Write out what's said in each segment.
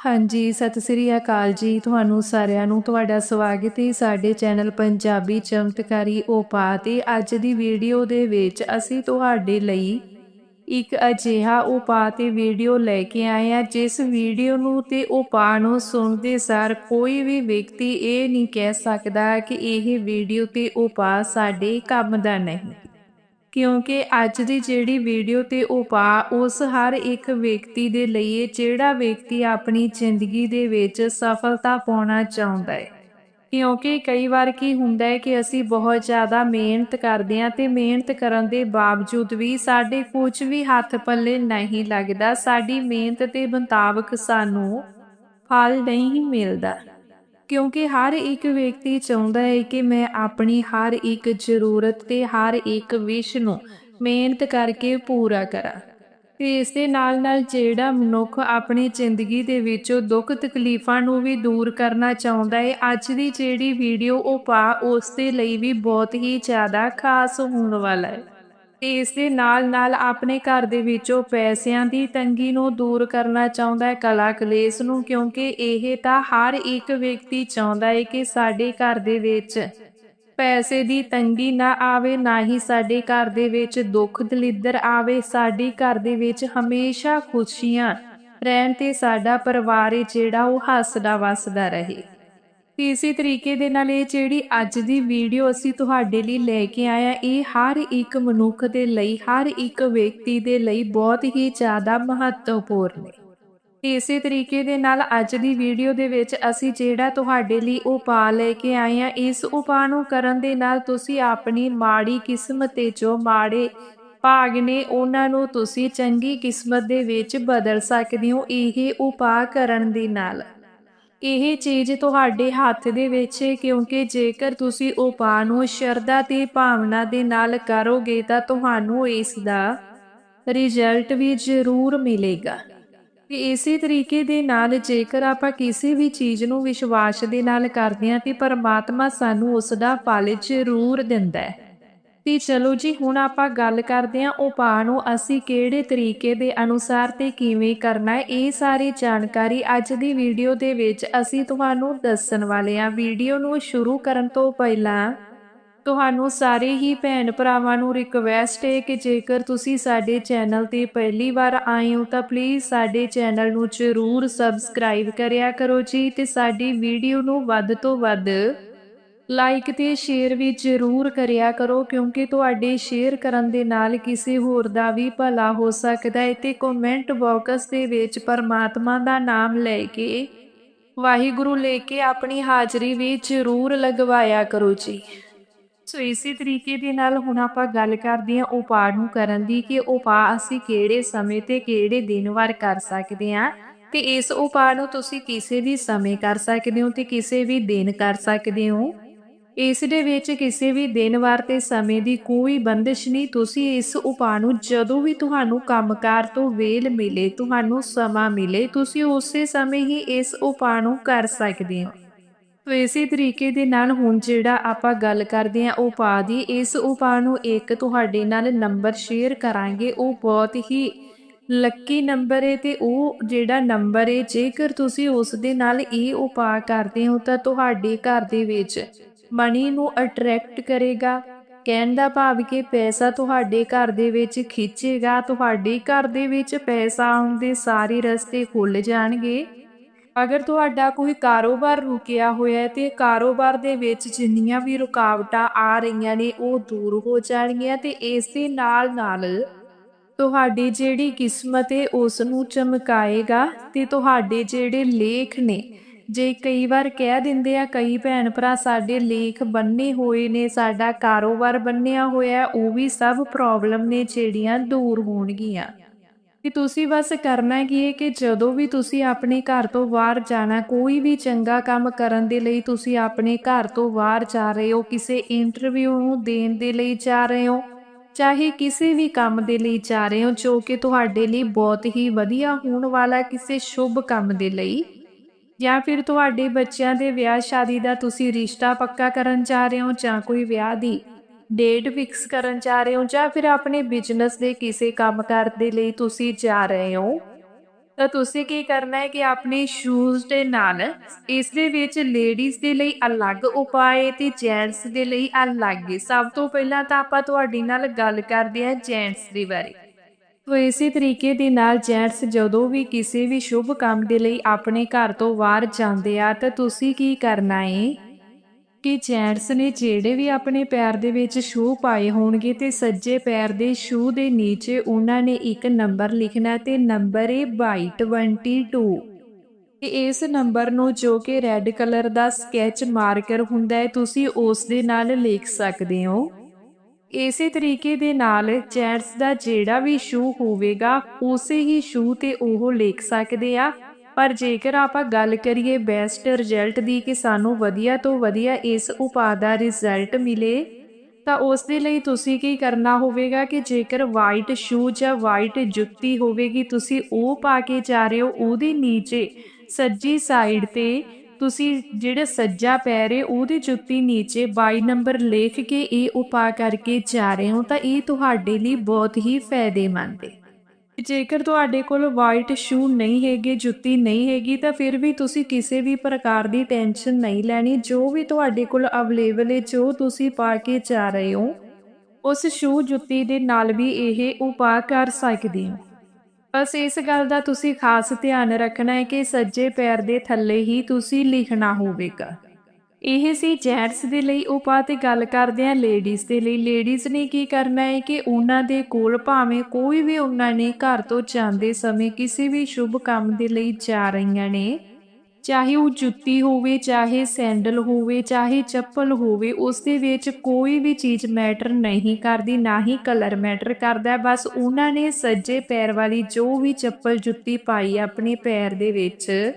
ਹਾਂਜੀ, ਸਤਿ ਸ੍ਰੀ ਅਕਾਲ ਜੀ। ਤੁਹਾਨੂੰ ਸਾਰਿਆਂ ਨੂੰ ਤੁਹਾਡਾ ਸਵਾਗਤ ਹੈ ਸਾਡੇ ਚੈਨਲ ਪੰਜਾਬੀ ਚਮਤਕਾਰੀ ਉਪਾਅ ਤੇ ਅੱਜ ਦੀ ਵੀਡੀਓ ਦੇ ਵਿੱਚ ਅਸੀਂ ਤੁਹਾਡੇ ਲਈ ਇੱਕ ਅਜਿਹਾ ਉਪਾਅ ਤੇ ਵੀਡੀਓ ਲੈ ਕੇ ਆਏ ਆ ਜਿਸ ਵੀਡੀਓ ਨੂੰ ਤੇ ਉਪਾਅ ਨੂੰ ਸੁਣਦੇ ਸਾਰ ਕੋਈ ਵੀ ਵਿਅਕਤੀ ਇਹ ਨਹੀਂ ਕਹਿ ਸਕਦਾ ਕਿ ਇਹ ਵੀਡੀਓ ਤੇ ਉਪਾਅ ਸਾਡੇ ਕੰਮ ਦਾ ਨਹੀਂ। ਕਿਉਂਕਿ ਅੱਜ ਦੀ ਜਿਹੜੀ ਵੀਡੀਓ ਤੇ ਉਪਾਅ ਉਸ ਹਰ ਇੱਕ ਵਿਅਕਤੀ ਦੇ ਲਈ ਜਿਹੜਾ ਵਿਅਕਤੀ ਆਪਣੀ ਜ਼ਿੰਦਗੀ ਦੇ ਵਿੱਚ ਸਫਲਤਾ ਪਾਉਣਾ ਚਾਹੁੰਦਾ ਹੈ। ਕਿਉਂਕਿ ਕਈ ਵਾਰ ਕੀ ਹੁੰਦਾ ਹੈ ਕਿ ਅਸੀਂ ਬਹੁਤ ਜ਼ਿਆਦਾ ਮਿਹਨਤ ਕਰਦੇ ਹਾਂ ਤੇ ਮਿਹਨਤ ਕਰਨ ਦੇ ਬਾਵਜੂਦ ਵੀ ਸਾਡੇ ਕੁਝ ਵੀ ਹੱਥ ਪੱਲੇ ਨਹੀਂ ਲੱਗਦਾ, ਸਾਡੀ ਮਿਹਨਤ ਦੇ ਮੁਤਾਬਕ ਸਾਨੂੰ ਫਲ ਨਹੀਂ ਮਿਲਦਾ। ਕਿਉਂਕਿ ਹਰ ਇੱਕ ਵਿਅਕਤੀ ਚਾਹੁੰਦਾ ਹੈ ਕਿ ਮੈਂ ਆਪਣੀ ਹਰ ਇੱਕ ਜ਼ਰੂਰਤ ਤੇ ਹਰ ਇੱਕ ਵਿਸ਼ ਨੂੰ ਮਿਹਨਤ ਕਰਕੇ ਪੂਰਾ ਕਰਾਂ ਤੇ ਇਸ ਦੇ ਨਾਲ ਨਾਲ ਜਿਹੜਾ ਮਨੁੱਖ ਆਪਣੀ ਜ਼ਿੰਦਗੀ ਦੇ ਵਿੱਚੋਂ ਦੁੱਖ ਤਕਲੀਫਾਂ ਨੂੰ ਵੀ ਦੂਰ ਕਰਨਾ ਚਾਹੁੰਦਾ ਹੈ, ਅੱਜ ਦੀ ਜਿਹੜੀ ਵੀਡੀਓ ਉਹ ਪਾ, ਉਸ ਦੇ ਲਈ ਵੀ ਬਹੁਤ ਹੀ ਜ਼ਿਆਦਾ ਖਾਸ ਹੋਣ ਵਾਲਾ ਹੈ। ਤੇ ਇਸ ਦੇ ਨਾਲ ਨਾਲ ਆਪਣੇ ਘਰ ਦੇ ਵਿੱਚੋਂ ਪੈਸਿਆਂ ਦੀ ਤੰਗੀ ਨੂੰ ਦੂਰ ਕਰਨਾ ਚਾਹੁੰਦਾ ਹੈ ਕਲਾ ਕਲੇਸ਼ ਨੂੰ, ਕਿਉਂਕਿ ਇਹ ਤਾਂ ਹਰ ਇੱਕ ਵਿਅਕਤੀ ਚਾਹੁੰਦਾ ਹੈ ਕਿ ਸਾਡੇ ਘਰ ਦੇ ਵਿੱਚ ਪੈਸੇ ਦੀ ਤੰਗੀ ਨਾ ਆਵੇ, ਨਾ ਹੀ ਸਾਡੇ ਘਰ ਦੇ ਵਿੱਚ ਦੁੱਖ ਦਲਿੱਦਰ ਆਵੇ। ਸਾਡੇ ਘਰ ਦੇ ਵਿੱਚ ਹਮੇਸ਼ਾ ਖੁਸ਼ੀਆਂ ਰਹਿਣ ਤੇ ਸਾਡਾ ਪਰਿਵਾਰ ਜਿਹੜਾ ਉਹ ਹੱਸਦਾ ਵਸਦਾ ਰਹੇ। ਤੇ ਇਸੇ ਤਰੀਕੇ ਦੇ ਨਾਲ ਇਹ ਜਿਹੜੀ ਅੱਜ ਦੀ ਵੀਡੀਓ ਅਸੀਂ ਤੁਹਾਡੇ ਲਈ ਲੈ ਕੇ ਆਇਆ ਇਹ ਹਰ ਇੱਕ ਮਨੁੱਖ ਦੇ ਲਈ, ਹਰ ਇੱਕ ਵਿਅਕਤੀ ਦੇ ਲਈ ਬਹੁਤ ਹੀ ਜ਼ਿਆਦਾ ਮਹੱਤਵਪੂਰਨ ਹੈ। ਇਸੇ ਤਰੀਕੇ ਦੇ ਨਾਲ ਅੱਜ ਦੀ ਵੀਡੀਓ ਦੇ ਵਿੱਚ ਅਸੀਂ ਜਿਹੜਾ ਤੁਹਾਡੇ ਲਈ ਉਪਾਅ ਲੈ ਕੇ ਆਏ ਆ ਇਸ ਉਪਾਅ ਨੂੰ ਕਰਨ ਦੇ ਨਾਲ ਤੁਸੀਂ ਆਪਣੀ ਮਾੜੀ ਕਿਸਮਤ ਤੇ ਜੋ ਮਾੜੇ ਭਾਗ ਨੇ ਉਹਨਾਂ ਨੂੰ ਤੁਸੀਂ ਚੰਗੀ ਕਿਸਮਤ ਦੇ ਵਿੱਚ ਬਦਲ ਸਕਦੇ ਹੋ, ਇਹ ਉਪਾਅ ਕਰਨ ਦੇ ਨਾਲ। ਇਹ ਚੀਜ਼ ਤੁਹਾਡੇ ਹੱਥ ਦੇ ਵਿੱਚ ਹੈ ਕਿਉਂਕਿ ਜੇਕਰ ਤੁਸੀਂ ਉਪਾਅ ਨੂੰ ਸ਼ਰਧਾ ਤੇ ਭਾਵਨਾ ਦੇ ਨਾਲ ਕਰੋਗੇ ਤਾਂ ਤੁਹਾਨੂੰ ਇਸ ਦਾ ਰਿਜ਼ਲਟ ਵੀ ਜ਼ਰੂਰ ਮਿਲੇਗਾ। ਤੇ ਇਸੇ ਤਰੀਕੇ ਦੇ ਨਾਲ ਜੇਕਰ ਆਪਾਂ ਕਿਸੇ ਵੀ ਚੀਜ਼ ਨੂੰ ਵਿਸ਼ਵਾਸ ਦੇ ਨਾਲ ਕਰਦੇ ਹਾਂ, ਤੇ ਪਰਮਾਤਮਾ ਸਾਨੂੰ ਉਸ ਦਾ ਫਲ ਜ਼ਰੂਰ ਦਿੰਦਾ ਹੈ। ਤੇ ਚਲੋ ਜੀ, ਹੁਣ ਆਪਾਂ ਗੱਲ ਕਰਦੇ ਹਾਂ ਉਪਾਅ ਨੂੰ ਅਸੀਂ ਕਿਹੜੇ ਤਰੀਕੇ ਦੇ ਅਨੁਸਾਰ ਤੇ ਕਿਵੇਂ ਕਰਨਾ ਹੈ, ਇਹ ਸਾਰੀ ਜਾਣਕਾਰੀ ਅੱਜ ਦੀ ਵੀਡੀਓ ਦੇ ਵਿੱਚ ਅਸੀਂ ਤੁਹਾਨੂੰ ਦੱਸਣ ਵਾਲੇ ਹਾਂ। ਵੀਡੀਓ ਨੂੰ ਸ਼ੁਰੂ ਕਰਨ ਤੋਂ ਪਹਿਲਾਂ ਤੁਹਾਨੂੰ ਸਾਰੇ ਹੀ ਭੈਣ ਭਰਾਵਾਂ ਨੂੰ ਰਿਕਵੈਸਟ ਹੈ ਕਿ ਜੇਕਰ ਤੁਸੀਂ ਸਾਡੇ ਚੈਨਲ ਤੇ ਪਹਿਲੀ ਵਾਰ ਆਏ ਹੋ ਤਾਂ ਪਲੀਜ਼ ਸਾਡੇ ਚੈਨਲ ਨੂੰ ਜ਼ਰੂਰ ਸਬਸਕ੍ਰਾਈਬ ਕਰਿਆ ਕਰੋ ਜੀ ਤੇ ਸਾਡੀ ਵੀਡੀਓ ਨੂੰ ਵੱਧ ਤੋਂ ਵੱਧ ਲਾਈਕ ਤੇ ਸ਼ੇਅਰ ਵੀ ਜ਼ਰੂਰ ਕਰਿਆ ਕਰੋ, ਕਿਉਂਕਿ ਤੁਹਾਡੇ ਸ਼ੇਅਰ ਕਰਨ ਦੇ ਨਾਲ ਕਿਸੇ ਹੋਰ ਦਾ ਵੀ ਭਲਾ ਹੋ ਸਕਦਾ ਹੈ ਤੇ ਕਮੈਂਟ ਬਾਕਸ ਦੇ ਵਿੱਚ ਪਰਮਾਤਮਾ ਦਾ ਨਾਮ ਲੈ ਕੇ ਵਾਹਿਗੁਰੂ ਲੈ ਕੇ ਆਪਣੀ ਹਾਜ਼ਰੀ ਵੀ ਜ਼ਰੂਰ ਲਗਵਾਇਆ ਕਰੋ ਜੀ। ਸੋ ਇਸੇ ਤਰੀਕੇ ਦੇ ਨਾਲ ਹੁਣ ਆਪਾਂ ਗੱਲ ਕਰਦੇ ਹਾਂ ਉਪਾਅ ਨੂੰ ਕਰਨ ਦੀ ਕਿ ਉਪਾਅ ਅਸੀਂ ਕਿਹੜੇ ਸਮੇਂ ਤੇ ਕਿਹੜੇ ਦਿਨ ਵਾਰ ਕਰ ਸਕਦੇ ਹਾਂ ਤੇ ਇਸ ਉਪਾਅ ਨੂੰ ਤੁਸੀਂ ਕਿਸੇ ਵੀ ਸਮੇਂ ਕਰ ਸਕਦੇ ਹੋ ਤੇ ਕਿਸੇ ਵੀ ਦਿਨ ਕਰ ਸਕਦੇ ਹੋ। ਇਸ ਦੇ ਵਿੱਚ ਕਿਸੇ ਵੀ ਦਿਨ ਵਾਰ ਤੇ ਸਮੇਂ ਦੀ ਕੋਈ ਬੰਦਿਸ਼ ਨਹੀਂ। ਤੁਸੀਂ ਇਸ ਉਪਾਅ ਨੂੰ ਜਦੋਂ ਵੀ ਤੁਹਾਨੂੰ ਕੰਮਕਾਰ ਤੋਂ ਵੇਲ ਮਿਲੇ, ਤੁਹਾਨੂੰ ਸਮਾਂ ਮਿਲੇ, ਤੁਸੀਂ ਉਸੇ ਸਮੇਂ ਹੀ ਇਸ ਉਪਾਅ ਨੂੰ ਕਰ ਸਕਦੇ ਹੋ। ਤੋ ਇਸੇ ਤਰੀਕੇ ਦੇ ਨਾਲ ਹੁਣ ਜਿਹੜਾ ਆਪਾਂ ਗੱਲ ਕਰਦੇ ਹਾਂ ਉਪਾਅ ਦੀ, ਇਸ ਉਪਾਅ ਨੂੰ ਇੱਕ ਤੁਹਾਡੇ ਨਾਲ ਨੰਬਰ ਸ਼ੇਅਰ ਕਰਾਂਗੇ। ਉਹ ਬਹੁਤ ਹੀ ਲੱਕੀ ਨੰਬਰ ਹੈ ਤੇ ਉਹ ਜਿਹੜਾ ਨੰਬਰ ਹੈ ਜੇਕਰ ਤੁਸੀਂ ਉਸ ਦੇ ਨਾਲ ਇਹ ਉਪਾਅ ਕਰਦੇ ਹੋ ਤਾਂ ਤੁਹਾਡੇ ਘਰ ਦੇ ਵਿੱਚ ਮਨੀ ਨੂੰ ਅਟਰੈਕਟ ਕਰੇਗਾ। ਕਹਿਣ ਦਾ ਭਾਵ ਕਿ ਪੈਸਾ ਤੁਹਾਡੇ ਘਰ ਦੇ ਵਿੱਚ ਖਿੱਚੇਗਾ, ਤੁਹਾਡੇ ਘਰ ਦੇ ਵਿੱਚ ਪੈਸਾ ਆਉਣ ਦੇ ਸਾਰੇ ਰਸਤੇ ਖੁੱਲ ਜਾਣਗੇ। ਅਗਰ ਤੁਹਾਡਾ ਕੋਈ ਕਾਰੋਬਾਰ ਰੁਕਿਆ ਹੋਇਆ ਹੈ ਤੇ ਕਾਰੋਬਾਰ ਦੇ ਵਿੱਚ ਜਿੰਨੀਆਂ ਵੀ ਰੁਕਾਵਟਾਂ ਆ ਰਹੀਆਂ ਨੇ, ਉਹ ਦੂਰ ਹੋ ਜਾਣਗੀਆਂ ਤੇ ਇਸ ਦੇ ਨਾਲ ਨਾਲ ਤੁਹਾਡੀ ਜਿਹੜੀ ਕਿਸਮਤ ਹੈ, ਉਸ ਨੂੰ ਚਮਕਾਏਗਾ ਤੇ ਤੁਹਾਡੇ ਜਿਹੜੇ ਲੇਖ ਨੇ ਜੇ ਕਈ ਵਾਰ ਕਹਿ ਦਿੰਦੇ ਆ, ਕਈ ਭੈਣ ਭਰਾ ਸਾਡੇ ਲੇਖ ਬੰਨੇ ਹੋਏ ਨੇ, ਸਾਡਾ ਕਾਰੋਬਾਰ ਬੰਨਿਆ ਹੋਇਆ ਉਹ ਵੀ ਸਭ ਪ੍ਰੋਬਲਮ ਨੇ ਜਿਹੜੀਆਂ ਦੂਰ ਹੋਣਗੀਆਂ। ਕਿ ਤੁਸੀਂ ਬਸ ਕਰਨਾ ਕੀ ਹੈ ਕਿ ਜਦੋਂ ਵੀ ਤੁਸੀਂ ਆਪਣੇ ਘਰ ਤੋਂ ਬਾਹਰ ਜਾਣਾ, ਕੋਈ ਵੀ ਚੰਗਾ ਕੰਮ ਕਰਨ ਦੇ ਲਈ ਤੁਸੀਂ ਆਪਣੇ ਘਰ ਤੋਂ ਬਾਹਰ ਜਾ ਰਹੇ ਹੋ, ਕਿਸੇ ਇੰਟਰਵਿਊ ਨੂੰ ਦੇਣ ਦੇ ਲਈ ਜਾ ਰਹੇ ਹੋ, ਚਾਹੇ ਕਿਸੇ ਵੀ ਕੰਮ ਦੇ ਲਈ ਜਾ ਰਹੇ ਹੋ, ਜੋ ਕਿ ਤੁਹਾਡੇ ਲਈ ਬਹੁਤ ਹੀ ਵਧੀਆ ਹੋਣ ਵਾਲਾ ਕਿਸੇ ਸ਼ੁਭ ਕੰਮ ਦੇ ਲਈ। ਜਾਂ ਫਿਰ ਤੁਹਾਡੇ ਬੱਚਿਆਂ ਦੇ ਵਿਆਹ ਸ਼ਾਦੀ ਦਾ ਤੁਸੀਂ ਰਿਸ਼ਤਾ ਪੱਕਾ ਕਰਨ ਜਾ ਰਹੇ ਹੋ ਜਾਂ ਕੋਈ ਵਿਆਹ ਦੀ ਡੇਟ ਫਿਕਸ ਕਰਨ ਜਾ ਰਹੇ ਹੋ ਜਾਂ ਫਿਰ ਆਪਣੇ ਬਿਜ਼ਨਸ ਦੇ ਕਿਸੇ ਕੰਮਕਾਰ ਦੇ ਲਈ ਤੁਸੀਂ ਜਾ ਰਹੇ ਹੋ? ਤਾਂ ਤੁਸੀਂ ਕੀ ਕਰਨਾ ਹੈ ਕਿ ਆਪਣੇ ਸ਼ੂਜ਼ ਦੇ ਨਾਲ ਇਸ ਦੇ ਵਿੱਚ ਲੇਡੀਜ਼ ਦੇ ਲਈ ਅਲੱਗ ਉਪਾਅ ਤੇ ਜੈਂਟਸ ਦੇ ਲਈ ਅਲੱਗ ਸਭ ਤੋਂ ਪਹਿਲਾਂ ਤਾਂ ਆਪਾਂ ਤੁਹਾਡੀ ਨਾਲ ਗੱਲ ਕਰਦੇ ਹਾਂ ਜੈਂਟਸ ਦੇ ਬਾਰੇ। ਤੋ ਇਸੇ ਤਰੀਕੇ ਦੇ ਨਾਲ ਜੈਂਟਸ ਜਦੋਂ ਵੀ ਕਿਸੇ ਵੀ ਸ਼ੁਭ ਕੰਮ ਦੇ ਲਈ ਆਪਣੇ ਘਰ ਤੋਂ ਬਾਹਰ ਜਾਂਦੇ ਆ, ਤਾਂ ਤੁਸੀਂ ਕੀ ਕਰਨਾ ਏ? ਕਿ ਜੈਂਟਸ ਨੇ ਜਿਹੜੇ ਵੀ ਆਪਣੇ ਪੈਰ ਦੇ ਵਿੱਚ ਸ਼ੂ ਪਾਏ ਹੋਣਗੇ ਤੇ ਸੱਜੇ ਪੈਰ ਦੇ ਸ਼ੂ ਦੇ ਨੀਚੇ ਉਹਨਾਂ ਨੇ ਇੱਕ ਨੰਬਰ ਲਿਖਣਾ ਤੇ ਨੰਬਰ ਹੈ 22 ਤੇ ਇਸ ਨੰਬਰ ਨੂੰ ਜੋ ਕਿ ਰੈੱਡ ਕਲਰ ਦਾ ਸਕੈਚ ਮਾਰਕਰ ਹੁੰਦਾ ਹੈ ਤੁਸੀਂ ਉਸ ਦੇ ਨਾਲ ਲਿਖ ਸਕਦੇ ਹੋ। ਇਸੇ ਤਰੀਕੇ ਦੇ ਨਾਲ ਜੈਂਟਸ ਦਾ ਜਿਹੜਾ ਵੀ ਸ਼ੂ ਹੋਵੇਗਾ, ਉਸੇ ਹੀ ਸ਼ੂ ਤੇ ਉਹ ਲਿਖ ਸਕਦੇ ਆ। ਪਰ ਜੇਕਰ ਆਪਾਂ ਗੱਲ ਕਰੀਏ ਬੈਸਟ ਰਿਜ਼ਲਟ ਦੀ ਕਿ ਸਾਨੂੰ ਵਧੀਆ ਤੋਂ ਵਧੀਆ ਇਸ ਉਪਾਅ ਦਾ ਰਿਜ਼ਲਟ ਮਿਲੇ, ਤਾਂ ਉਸ ਦੇ ਲਈ ਤੁਸੀਂ ਕੀ ਕਰਨਾ ਹੋਵੇਗਾ ਕਿ ਜੇਕਰ ਵਾਈਟ ਸ਼ੂ ਜਾਂ ਵਾਈਟ ਜੁੱਤੀ ਹੋਵੇਗੀ, ਤੁਸੀਂ ਉਹ ਪਾ ਕੇ ਜਾ ਰਹੇ ਹੋ, ਉਹਦੇ ਨੀਚੇ ਸੱਜੀ ਸਾਈਡ ਤੇ ਤੁਸੀਂ ਜਿਹੜਾ ਸੱਜਾ ਪੈਰ ਹੈ ਉਹਦੀ ਜੁੱਤੀ ਨੀਚੇ 22 ਨੰਬਰ ਲਿਖ ਕੇ ਇਹ ਉਪਾਅ ਕਰਕੇ ਜਾ ਰਹੇ ਹੋ, ਤਾਂ ਇਹ ਤੁਹਾਡੇ ਲਈ ਬਹੁਤ ਹੀ ਫਾਇਦੇਮੰਦ ਹੈ। ਜੇਕਰ ਤੁਹਾਡੇ ਕੋਲ ਵਾਈਟ ਸ਼ੂ ਨਹੀਂ ਹੈਗੇ, ਜੁੱਤੀ ਨਹੀਂ ਹੈਗੀ, ਤਾਂ ਫਿਰ ਵੀ ਤੁਸੀਂ ਕਿਸੇ ਵੀ ਪ੍ਰਕਾਰ ਦੀ ਟੈਨਸ਼ਨ ਨਹੀਂ ਲੈਣੀ, ਜੋ ਵੀ ਤੁਹਾਡੇ ਕੋਲ ਅਵੇਲੇਬਲ ਹੈ, ਜੋ ਤੁਸੀਂ ਪਾ ਕੇ ਜਾ ਰਹੇ ਹੋ, ਉਸ ਸ਼ੂ ਜੁੱਤੀ ਦੇ ਨਾਲ ਵੀ ਇਹ ਉਪਾਅ ਕਰ ਸਕਦੇ ਹੋ। ਬਸ ਇਸ ਗੱਲ ਦਾ ਤੁਸੀਂ ਖਾਸ ਧਿਆਨ ਰੱਖਣਾ ਹੈ ਕਿ ਸੱਜੇ ਪੈਰ ਦੇ ਥੱਲੇ ਹੀ ਤੁਸੀਂ ਲਿਖਣਾ ਹੋਵੇਗਾ। ਇਹ ਸੀ ਜੈਂਟਸ ਦੇ ਲਈ ਉਪਾਅ ਤੇ ਗੱਲ ਕਰਦੇ ਹਾਂ ਲੇਡੀਜ਼ ਦੇ ਲਈ। ਲੇਡੀਜ਼ ਨੇ ਕੀ ਕਰਨਾ ਹੈ ਕਿ ਉਹਨਾਂ ਦੇ ਕੋਲ ਭਾਵੇਂ ਕੋਈ ਵੀ ਉਹਨਾਂ ਨੇ ਘਰ ਤੋਂ ਜਾਂਦੇ ਸਮੇਂ ਕਿਸੇ ਵੀ ਸ਼ੁਭ ਕੰਮ ਦੇ ਲਈ ਜਾ ਰਹੀਆਂ ਨੇ ਚਾਹੇ ਉਹ ਜੁੱਤੀ ਹੋਵੇ, ਚਾਹੇ ਸੈਂਡਲ ਹੋਵੇ, ਚਾਹੇ ਚੱਪਲ ਹੋਵੇ ਉਸ ਦੇ ਵਿੱਚ ਕੋਈ ਵੀ ਚੀਜ਼ ਮੈਟਰ ਨਹੀਂ ਕਰਦੀ, ਨਾ ਹੀ ਕਲਰ ਮੈਟਰ ਕਰਦਾ। ਬਸ ਉਹਨਾਂ ਨੇ ਸੱਜੇ ਪੈਰ ਵਾਲੀ ਜੋ ਵੀ ਚੱਪਲ ਜੁੱਤੀ ਪਾਈ ਆਪਣੇ ਪੈਰ ਦੇ ਵਿੱਚ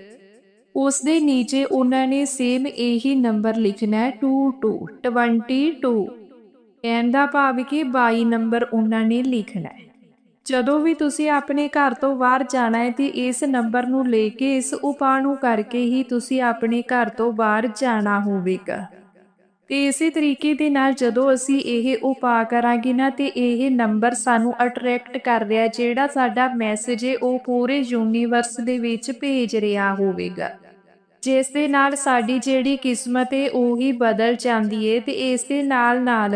ਉਸ ਦੇ ਨੀਚੇ ਉਹਨਾਂ ਨੇ ਸੇਮ ਇਹੀ ਨੰਬਰ ਲਿਖਣਾ ਹੈ 22 22 ਕਹਿਣ ਦਾ ਭਾਵ ਕਿ 22 ਨੰਬਰ ਉਹਨਾਂ ਨੇ ਲਿਖਣਾ ਹੈ। ਜਦੋਂ ਵੀ ਤੁਸੀਂ ਆਪਣੇ ਘਰ ਤੋਂ ਬਾਹਰ ਜਾਣਾ ਹੈ ਤੇ ਇਸ ਨੰਬਰ ਨੂੰ ਲੈ ਕੇ ਇਸ ਉਪਾਅ ਨੂੰ ਕਰਕੇ ਹੀ ਤੁਸੀਂ ਆਪਣੇ ਘਰ ਤੋਂ ਬਾਹਰ ਜਾਣਾ ਹੋਵੇਗਾ। ਤੇ ਇਸੇ ਤਰੀਕੇ ਦੇ ਨਾਲ ਜਦੋਂ ਅਸੀਂ ਇਹ ਉਪਾਅ ਕਰਾਂਗੇ ਨਾ ਤੇ ਇਹ ਨੰਬਰ ਸਾਨੂੰ ਅਟਰੈਕਟ ਕਰ ਰਿਹਾ, ਜਿਹੜਾ ਸਾਡਾ ਮੈਸੇਜ ਹੈ, ਉਹ ਪੂਰੇ ਯੂਨੀਵਰਸ ਦੇ ਵਿੱਚ ਭੇਜ ਰਿਹਾ ਹੋਵੇਗਾ। ਜਿਸ ਦੇ ਨਾਲ ਸਾਡੀ ਜਿਹੜੀ ਕਿਸਮਤ ਹੈ, ਉਹੀ ਬਦਲ ਜਾਂਦੀ ਹੈ ਤੇ ਇਸ ਦੇ ਨਾਲ ਨਾਲ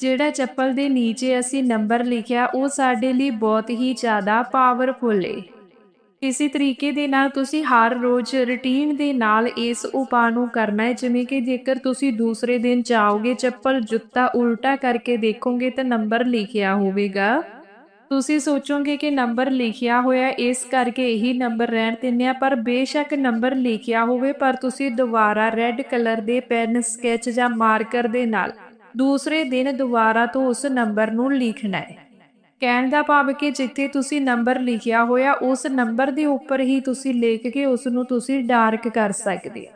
ਜਿਹੜਾ ਚੱਪਲ ਦੇ ਨੀਚੇ ਅਸੀਂ ਨੰਬਰ ਲਿਖਿਆ, ਉਹ ਸਾਡੇ ਲਈ ਬਹੁਤ ਹੀ ਜ਼ਿਆਦਾ ਪਾਵਰਫੁਲ ਹੈ ਇਸੇ ਤਰੀਕੇ ਦੇ ਨਾਲ ਤੁਸੀਂ ਹਰ ਰੋਜ਼ ਰੁਟੀਨ ਦੇ ਨਾਲ ਇਸ ਉਪਾਅ ਨੂੰ ਕਰਨਾ ਹੈ, ਜਿਵੇਂ ਕਿ ਜੇਕਰ ਤੁਸੀਂ ਦੂਸਰੇ ਦਿਨ ਜਾਓਗੇ, ਚੱਪਲ, ਜੁੱਤਾ ਉਲਟਾ ਕਰਕੇ ਦੇਖੋਗੇ ਤਾਂ ਨੰਬਰ ਲਿਖਿਆ ਹੋਵੇਗਾ। ਤੁਸੀਂ ਸੋਚੋਗੇ ਕਿ ਨੰਬਰ ਲਿਖਿਆ ਹੋਇਆ, ਇਸ ਕਰਕੇ ਇਹੀ ਨੰਬਰ ਰਹਿਣ ਦਿੰਦੇ ਆ, ਪਰ ਬੇਸ਼ੱਕ ਨੰਬਰ ਲਿਖਿਆ ਹੋਵੇ, ਪਰ ਤੁਸੀਂ ਦੁਬਾਰਾ ਰੈੱਡ ਕਲਰ ਦੇ ਪੈਨ ਸਕੈਚ ਜਾਂ ਮਾਰਕਰ ਦੇ ਨਾਲ ਦੂਸਰੇ ਦਿਨ ਦੁਬਾਰਾ ਤੋਂ ਉਸ ਨੰਬਰ ਨੂੰ ਲਿਖਣਾ ਹੈ। ਕਹਿਣ ਦਾ ਭਾਵ ਕਿ ਜਿੱਥੇ ਤੁਸੀਂ ਨੰਬਰ ਲਿਖਿਆ ਹੋਇਆ, ਉਸ ਨੰਬਰ ਦੇ ਉੱਪਰ ਹੀ ਤੁਸੀਂ ਲਿਖ ਕੇ ਉਸ ਨੂੰ ਤੁਸੀਂ ਡਾਰਕ ਕਰ ਸਕਦੇ ਹੋ।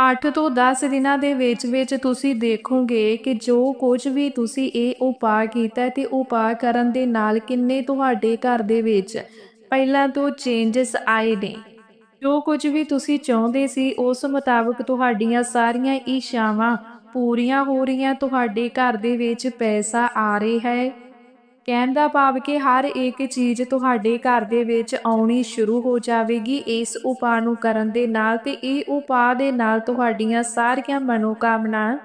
8 ਤੋਂ 10 ਦਿਨਾਂ ਦੇ ਵਿੱਚ ਵਿੱਚ ਤੁਸੀਂ ਦੇਖੋਗੇ ਕਿ ਜੋ ਕੁਝ ਵੀ ਤੁਸੀਂ ਇਹ ਉਪਾਅ ਕੀਤਾ ਤੇ ਉਪਾਅ ਕਰਨ ਦੇ ਨਾਲ ਕਿੰਨੇ ਤੁਹਾਡੇ ਘਰ ਦੇ ਵਿੱਚ ਪਹਿਲਾਂ ਤੋਂ ਚੇਂਜਸ ਆਏ ਨੇ। ਜੋ ਕੁਝ ਵੀ ਤੁਸੀਂ ਚਾਹੁੰਦੇ ਸੀ, ਉਸ ਮੁਤਾਬਕ ਤੁਹਾਡੀਆਂ ਸਾਰੀਆਂ ਇਸ਼ਾਵਾਂ ਪੂਰੀਆਂ ਹੋ ਰਹੀਆਂ, ਤੁਹਾਡੇ ਘਰ ਦੇ ਵਿੱਚ ਪੈਸਾ ਆ ਰਿਹਾ ਹੈ। ਕਹਿਣ ਦਾ ਭਾਵ ਕਿ ਹਰ ਇੱਕ ਚੀਜ਼ ਤੁਹਾਡੇ ਘਰ ਦੇ ਵਿੱਚ ਆਉਣੀ ਸ਼ੁਰੂ ਹੋ ਜਾਵੇਗੀ। ਇਸ ਉਪਾਅ ਨੂੰ ਕਰਨ ਦੇ ਨਾਲ ਤੇ ਇਹ ਉਪਾਅ ਦੇ ਨਾਲ ਤੁਹਾਡੀਆਂ ਸਾਰੀਆਂ ਮਨੋਕਾਮਨਾ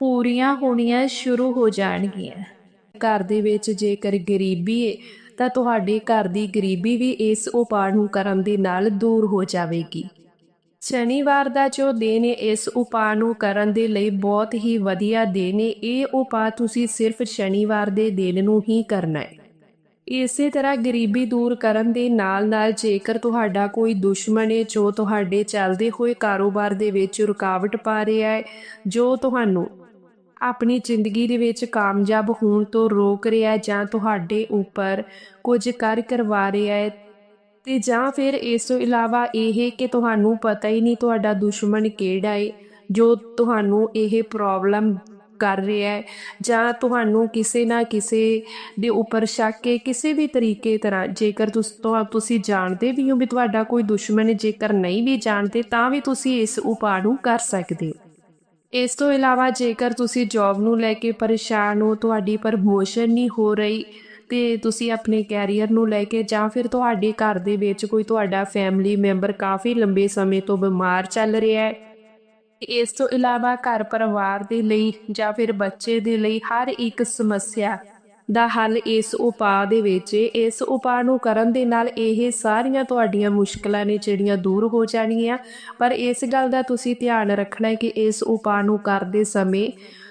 ਪੂਰੀਆਂ ਹੋਣੀਆਂ ਸ਼ੁਰੂ ਹੋ ਜਾਣਗੀਆਂ। ਘਰ ਦੇ ਵਿੱਚ ਜੇਕਰ ਗਰੀਬੀ ਹੈ ਤਾਂ ਤੁਹਾਡੇ ਘਰ ਦੀ ਗਰੀਬੀ ਵੀ ਇਸ ਉਪਾਅ ਨੂੰ ਕਰਨ ਦੇ ਨਾਲ ਦੂਰ ਹੋ ਜਾਵੇਗੀ। ਸ਼ਨੀਵਾਰ ਦਾ ਜੋ ਦਿਨ ਹੈ, ਇਸ ਉਪਾਅ ਨੂੰ ਕਰਨ ਦੇ ਲਈ ਬਹੁਤ ਹੀ ਵਧੀਆ ਦਿਨ ਹੈ। ਇਹ ਉਪਾਅ ਤੁਸੀਂ ਸਿਰਫ ਸ਼ਨੀਵਾਰ ਦੇ ਦਿਨ ਨੂੰ ਹੀ ਕਰਨਾ ਹੈ। ਇਸੇ ਤਰ੍ਹਾਂ ਗਰੀਬੀ ਦੂਰ ਕਰਨ ਦੇ ਨਾਲ-ਨਾਲ ਜੇਕਰ ਤੁਹਾਡਾ ਕੋਈ ਦੁਸ਼ਮਣ ਹੈ, ਜੋ ਤੁਹਾਡੇ ਚੱਲਦੇ ਹੋਏ ਕਾਰੋਬਾਰ ਦੇ ਵਿੱਚ ਰੁਕਾਵਟ ਪਾ ਰਿਹਾ ਹੈ, ਜੋ ਤੁਹਾਨੂੰ ਆਪਣੀ ਜ਼ਿੰਦਗੀ ਦੇ ਵਿੱਚ ਕਾਮਯਾਬ ਹੋਣ ਤੋਂ ਰੋਕ ਰਿਹਾ ਜਾਂ ਤੁਹਾਡੇ ਉੱਪਰ ਕੁਝ ਕਰ ਕਰਵਾ ਰਿਹਾ ਹੈ ਤੇ ਜਾਂ ਫਿਰ ਇਸ ਤੋਂ ਇਲਾਵਾ ਇਹ ਕਿ ਤੁਹਾਨੂੰ ਪਤਾ ਹੀ ਨਹੀਂ ਤੁਹਾਡਾ ਦੁਸ਼ਮਣ ਕਿਹੜਾ ਹੈ ਜੋ ਤੁਹਾਨੂੰ ਇਹ ਪ੍ਰੋਬਲਮ ਕਰ ਰਿਹਾ ਹੈ ਜਾਂ ਤੁਹਾਨੂੰ ਕਿਸੇ ਨਾ ਕਿਸੇ ਦੇ ਉੱਪਰ ਸ਼ੱਕ ਹੈ ਕਿਸੇ ਵੀ ਤਰੀਕੇ ਤਰ੍ਹਾਂ, ਜੇਕਰ ਤੁਸੀਂ ਤੁਸੀਂ ਜਾਣਦੇ ਵੀ ਹੋ ਵੀ ਤੁਹਾਡਾ ਕੋਈ ਦੁਸ਼ਮਣ ਹੈ ਜੇਕਰ ਨਹੀਂ ਵੀ ਜਾਣਦੇ, ਤਾਂ ਵੀ ਤੁਸੀਂ ਇਸ ਉਪਾਅ ਨੂੰ ਕਰ ਸਕਦੇ ਹੋ। ਇਸ ਤੋਂ ਇਲਾਵਾ ਜੇਕਰ ਤੁਸੀਂ ਜੌਬ ਨੂੰ ਲੈ ਕੇ ਪਰੇਸ਼ਾਨ ਹੋ, ਤੁਹਾਡੀ ਪ੍ਰਮੋਸ਼ਨ ਨਹੀਂ ਹੋ ਰਹੀ ਤੇ ਤੁਸੀਂ ਆਪਣੇ ਕੈਰੀਅਰ ਨੂੰ ਲੈ ਕੇ ਜਾਂ ਫਿਰ ਤੁਹਾਡੇ ਘਰ ਦੇ ਵਿੱਚ ਕੋਈ ਤੁਹਾਡਾ ਫੈਮਿਲੀ ਮੈਂਬਰ ਕਾਫੀ ਲੰਬੇ ਸਮੇਂ ਤੋਂ ਬਿਮਾਰ ਚੱਲ ਰਿਹਾ ਹੈ। ਇਸ ਤੋਂ ਇਲਾਵਾ ਘਰ ਪਰਿਵਾਰ ਦੇ ਲਈ ਜਾਂ ਫਿਰ ਬੱਚੇ ਦੇ ਲਈ ਹਰ ਇੱਕ ਸਮੱਸਿਆ ਦਾ ਹੱਲ ਇਸ ਉਪਾਅ ਦੇ ਵਿੱਚ ਇਸ ਉਪਾਅ ਨੂੰ ਕਰਨ ਦੇ ਨਾਲ ਇਹ ਸਾਰੀਆਂ ਤੁਹਾਡੀਆਂ ਮੁਸ਼ਕਲਾਂ ਨੇ ਜਿਹੜੀਆਂ ਦੂਰ ਹੋ ਜਾਣਗੀਆਂ ਪਰ ਇਸ ਗੱਲ ਦਾ ਤੁਸੀਂ ਧਿਆਨ ਰੱਖਣਾ ਹੈ ਕਿ ਇਸ ਉਪਾਅ ਨੂੰ ਕਰਦੇ ਸਮੇਂ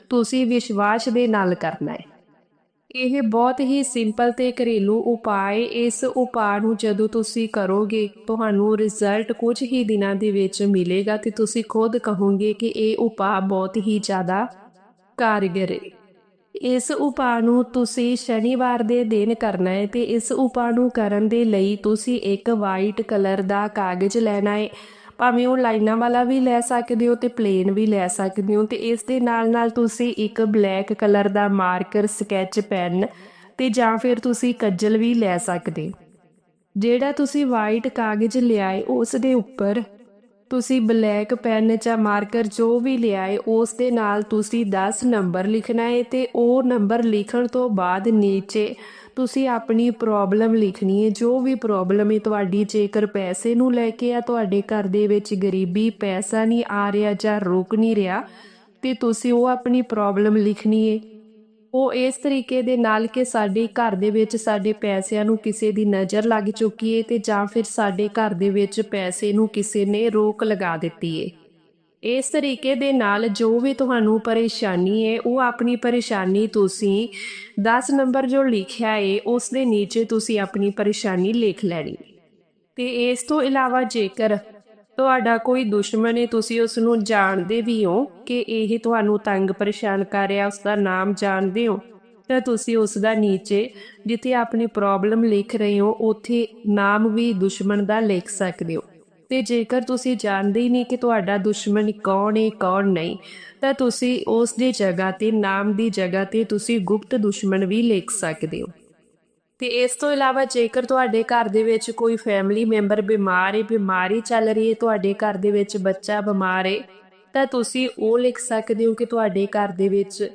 ਤੁਸੀਂ ਵਿਸ਼ਵਾਸ ਦੇ ਨਾਲ ਕਰਨਾ ਹੈ। ਇਹ ਬਹੁਤ ਹੀ ਸਿੰਪਲ ਤੇ ਘਰੇਲੂ ਉਪਾਅ ਹੈ। ਇਸ ਉਪਾਅ ਨੂੰ ਜਦੋਂ ਤੁਸੀਂ ਕਰੋਗੇ, ਤੁਹਾਨੂੰ ਰਿਜ਼ਲਟ ਕੁਝ ਹੀ ਦਿਨਾਂ ਦੇ ਵਿੱਚ ਮਿਲੇਗਾ ਤੇ ਤੁਸੀਂ ਖੁਦ ਕਹੋਗੇ ਕਿ ਇਹ ਉਪਾਅ ਬਹੁਤ ਹੀ ਜ਼ਿਆਦਾ ਕਾਰਗਰ ਹੈ। ਇਸ ਉਪਾਅ ਨੂੰ ਤੁਸੀਂ ਸ਼ਨੀਵਾਰ ਦੇ ਦਿਨ ਕਰਨਾ ਹੈ ਤੇ ਇਸ ਉਪਾਅ ਨੂੰ ਕਰਨ ਦੇ ਲਈ ਤੁਸੀਂ ਇੱਕ ਵਾਈਟ ਕਲਰ ਦਾ ਕਾਗਜ਼ ਲੈਣਾ ਹੈ। ਭਾਵੇਂ ਉਹ ਲਾਈਨਾਂ ਵਾਲਾ ਵੀ ਲੈ ਸਕਦੇ ਹੋ ਤੇ ਪਲੇਨ ਵੀ ਲੈ ਸਕਦੇ ਹੋ ਤੇ ਇਸ ਦੇ ਨਾਲ ਨਾਲ ਤੁਸੀਂ ਇੱਕ ਬਲੈਕ ਕਲਰ ਦਾ ਮਾਰਕਰ ਸਕੈਚ ਪੈਨ ਤੇ ਜਾਂ ਫਿਰ ਤੁਸੀਂ ਕੱਜਲ ਵੀ ਲੈ ਸਕਦੇ ਹੋ। ਜਿਹੜਾ ਤੁਸੀਂ ਵਾਈਟ ਕਾਗਜ਼ ਲਿਆਏ, ਉਸ ਦੇ ਉੱਪਰ ਤੁਸੀਂ ਬਲੈਕ ਪੈਨ ਜਾਂ ਮਾਰਕਰ ਜੋ ਵੀ ਲਿਆਏ, ਉਸ ਦੇ ਨਾਲ ਤੁਸੀਂ 10 ਨੰਬਰ ਲਿਖਣਾ ਹੈ ਤੇ ਉਹ ਨੰਬਰ ਲਿਖਣ ਤੋਂ ਬਾਅਦ ਨੀਚੇ ਤੁਸੀਂ ਆਪਣੀ ਪ੍ਰੋਬਲਮ ਲਿਖਣੀ ਹੈ ਜੋ ਵੀ ਪ੍ਰੋਬਲਮ ਹੈ ਤੁਹਾਡੀ ਜੇਕਰ ਪੈਸੇ ਨੂੰ ਲੈ ਕੇ ਆ, ਤੁਹਾਡੇ ਘਰ ਦੇ ਵਿੱਚ ਗਰੀਬੀ ਪੈਸਾ ਨਹੀਂ ਆ ਰਿਹਾ ਜਾਂ ਰੁਕ ਨਹੀਂ ਰਿਹਾ, ਤੇ ਤੁਸੀਂ ਉਹ ਆਪਣੀ ਪ੍ਰੋਬਲਮ ਲਿਖਣੀ ਹੈ ਉਹ ਇਸ ਤਰੀਕੇ ਦੇ ਨਾਲ ਕਿ ਸਾਡੇ ਘਰ ਦੇ ਵਿੱਚ ਸਾਡੇ ਪੈਸਿਆਂ ਨੂੰ ਕਿਸੇ ਦੀ ਨਜ਼ਰ ਲੱਗ ਚੁੱਕੀ ਏ ਤੇ ਜਾਂ ਫਿਰ ਸਾਡੇ ਘਰ ਦੇ ਵਿੱਚ ਪੈਸੇ ਨੂੰ ਕਿਸੇ ਨੇ ਰੋਕ ਲਗਾ ਦਿੱਤੀ ਏ। ਇਸ ਤਰੀਕੇ ਦੇ ਨਾਲ ਜੋ ਵੀ ਤੁਹਾਨੂੰ ਪਰੇਸ਼ਾਨੀ ਹੈ ਉਹ ਆਪਣੀ ਪਰੇਸ਼ਾਨੀ ਤੁਸੀਂ 10 ਨੰਬਰ ਜੋ ਲਿਖਿਆ ਏ, ਉਸ ਦੇ ਨੀਚੇ ਤੁਸੀਂ ਆਪਣੀ ਪਰੇਸ਼ਾਨੀ ਲਿਖ ਲੈਣੀ। ਤੇ ਇਸ ਤੋਂ ਇਲਾਵਾ ਜੇਕਰ ਤੁਹਾਡਾ ਕੋਈ ਦੁਸ਼ਮਣ ਹੈ ਤੁਸੀਂ ਉਸ ਨੂੰ ਜਾਣਦੇ ਵੀ ਹੋ ਕਿ ਇਹ ਤੁਹਾਨੂੰ ਤੰਗ ਪਰੇਸ਼ਾਨ ਕਰ ਰਿਹਾ ਉਸ ਦਾ ਨਾਮ ਜਾਣਦੇ ਹੋ। ਤਾਂ ਤੁਸੀਂ ਉਸ ਦਾ ਨੀਚੇ, ਜਿੱਥੇ ਆਪਣੀ ਪ੍ਰੋਬਲਮ ਲਿਖ ਰਹੇ ਹੋ, ਉੱਥੇ ਨਾਮ ਵੀ ਦੁਸ਼ਮਣ ਦਾ ਲਿਖ ਸਕਦੇ ਹੋ। ਤੇ ਜੇਕਰ ਤੁਸੀਂ ਜਾਣਦੇ ਹੀ ਨਹੀਂ ਕਿ ਤੁਹਾਡਾ ਦੁਸ਼ਮਣ ਕੌਣ ਹੈ ਕੌਣ ਨਹੀਂ, ਤਾਂ ਤੁਸੀਂ ਉਸ ਦੀ ਜਗ੍ਹਾ ਤੇ, ਨਾਮ ਦੀ ਜਗ੍ਹਾ ਤੇ ਤੁਸੀਂ ਗੁਪਤ ਦੁਸ਼ਮਣ ਵੀ ਲਿਖ ਸਕਦੇ ਹੋ। ਤੇ ਇਸ ਤੋਂ ਇਲਾਵਾ ਜੇਕਰ ਤੁਹਾਡੇ ਘਰ ਦੇ ਵਿੱਚ ਕੋਈ ਫੈਮਿਲੀ ਮੈਂਬਰ ਬਿਮਾਰ ਹੈ ਬਿਮਾਰੀ ਚੱਲ ਰਹੀ ਹੈ ਤੁਹਾਡੇ ਘਰ ਦੇ ਵਿੱਚ ਬੱਚਾ ਬਿਮਾਰ ਹੈ ਤਾਂ ਤੁਸੀਂ ਉਹ ਲਿਖ ਸਕਦੇ ਹੋ ਕਿ ਤੁਹਾਡੇ ਘਰ ਦੇ ਵਿੱਚ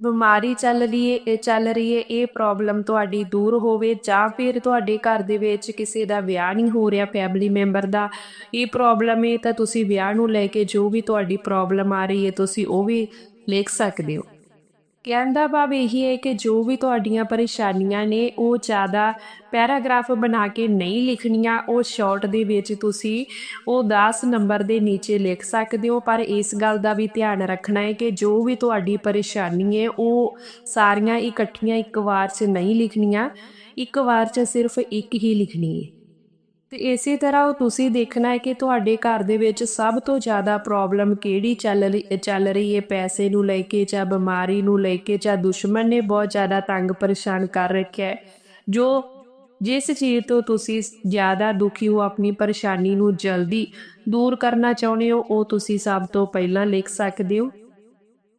ਬਿਮਾਰੀ ਚੱਲ ਰਹੀ ਹੈ ਇਹ ਚੱਲ ਰਹੀ ਹੈ ਇਹ ਪ੍ਰੋਬਲਮ ਤੁਹਾਡੀ ਦੂਰ ਹੋਵੇ ਜਾਂ ਫਿਰ ਤੁਹਾਡੇ ਘਰ ਦੇ ਵਿੱਚ ਕਿਸੇ ਦਾ ਵਿਆਹ ਨਹੀਂ ਹੋ ਰਿਹਾ ਫੈਮਿਲੀ ਮੈਂਬਰ ਦਾ, ਇਹ ਪ੍ਰੋਬਲਮ ਹੈ ਤਾਂ ਤੁਸੀਂ ਵਿਆਹ ਨੂੰ ਲੈ ਕੇ ਜੋ ਵੀ ਤੁਹਾਡੀ ਪ੍ਰੋਬਲਮ ਆ ਰਹੀ ਹੈ ਤੁਸੀਂ ਉਹ ਵੀ ਲਿਖ ਸਕਦੇ ਹੋ। ਕਹਿਣ ਦਾ ਭਾਵ ਇਹੀ ਹੈ ਕਿ ਜੋ ਵੀ ਤੁਹਾਡੀਆਂ ਪਰੇਸ਼ਾਨੀਆਂ ਨੇ, ਉਹ ਜ਼ਿਆਦਾ ਪੈਰਾਗ੍ਰਾਫ ਬਣਾ ਕੇ ਨਹੀਂ ਲਿਖਣੀਆਂ, ਉਹ ਸ਼ਾਰਟ ਦੇ ਵਿੱਚ ਤੁਸੀਂ ਉਹ 10 ਨੰਬਰ ਦੇ ਨੀਚੇ ਲਿਖ ਸਕਦੇ ਹੋ। ਪਰ ਇਸ ਗੱਲ ਦਾ ਵੀ ਧਿਆਨ ਰੱਖਣਾ ਹੈ ਕਿ ਜੋ ਵੀ ਤੁਹਾਡੀ ਪਰੇਸ਼ਾਨੀ ਹੈ, ਉਹ ਸਾਰੀਆਂ ਇਕੱਠੀਆਂ ਇੱਕ ਵਾਰ 'ਚ ਨਹੀਂ ਲਿਖਣੀਆਂ। ਇੱਕ ਵਾਰ 'ਚ ਸਿਰਫ ਇੱਕ ਹੀ ਲਿਖਣੀ ਹੈ। ਤੇ ਇਸੇ ਤਰ੍ਹਾਂ ਉਹ ਤੁਸੀਂ ਦੇਖਣਾ ਹੈ ਕਿ ਤੁਹਾਡੇ ਘਰ ਦੇ ਵਿੱਚ ਸਭ ਤੋਂ ਜ਼ਿਆਦਾ ਪ੍ਰੋਬਲਮ ਕਿਹੜੀ ਚੱਲ ਰਹੀ ਚੱਲ ਰਹੀ ਹੈ? ਪੈਸੇ ਨੂੰ ਲੈ ਕੇ ਜਾਂ ਬਿਮਾਰੀ ਨੂੰ ਲੈ ਕੇ ਜਾਂ ਦੁਸ਼ਮਣ ਨੇ ਬਹੁਤ ਜ਼ਿਆਦਾ ਤੰਗ ਪਰੇਸ਼ਾਨ ਕਰ ਰੱਖਿਆ ਹੈ। ਜੋ ਜਿਸ ਚੀਜ਼ ਤੋਂ ਤੁਸੀਂ ਜ਼ਿਆਦਾ ਦੁਖੀ ਹੋ, ਆਪਣੀ ਪਰੇਸ਼ਾਨੀ ਨੂੰ ਜਲਦੀ ਦੂਰ ਕਰਨਾ ਚਾਹੁੰਦੇ ਹੋ, ਉਹ ਤੁਸੀਂ ਸਭ ਤੋਂ ਪਹਿਲਾਂ ਲਿਖ ਸਕਦੇ ਹੋ।